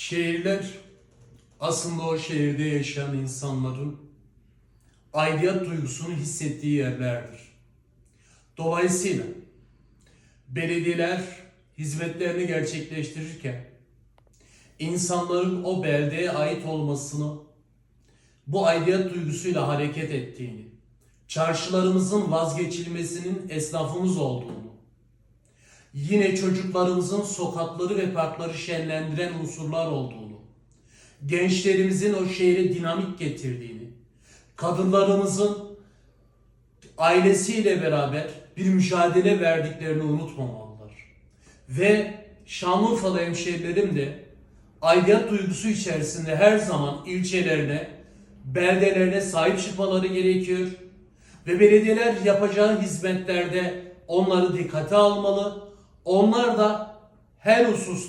Şehirler aslında o şehirde yaşayan insanların aidiyet duygusunu hissettiği yerlerdir. Dolayısıyla belediyeler hizmetlerini gerçekleştirirken insanların o beldeye ait olmasını bu aidiyet duygusuyla hareket ettiğini, çarşılarımızın vazgeçilmesinin esnafımız olduğunu, yine çocuklarımızın sokakları ve parkları şenlendiren unsurlar olduğunu, gençlerimizin o şehre dinamik getirdiğini, kadınlarımızın ailesiyle beraber bir mücadele verdiklerini unutmamalılar. Ve Şanlıurfalı hemşehrilerim de aidiyet duygusu içerisinde her zaman ilçelerine, beldelerine sahip çıkmaları gerekiyor. Ve belediyeler yapacağı hizmetlerde onları dikkate almalı. Onlar da her husus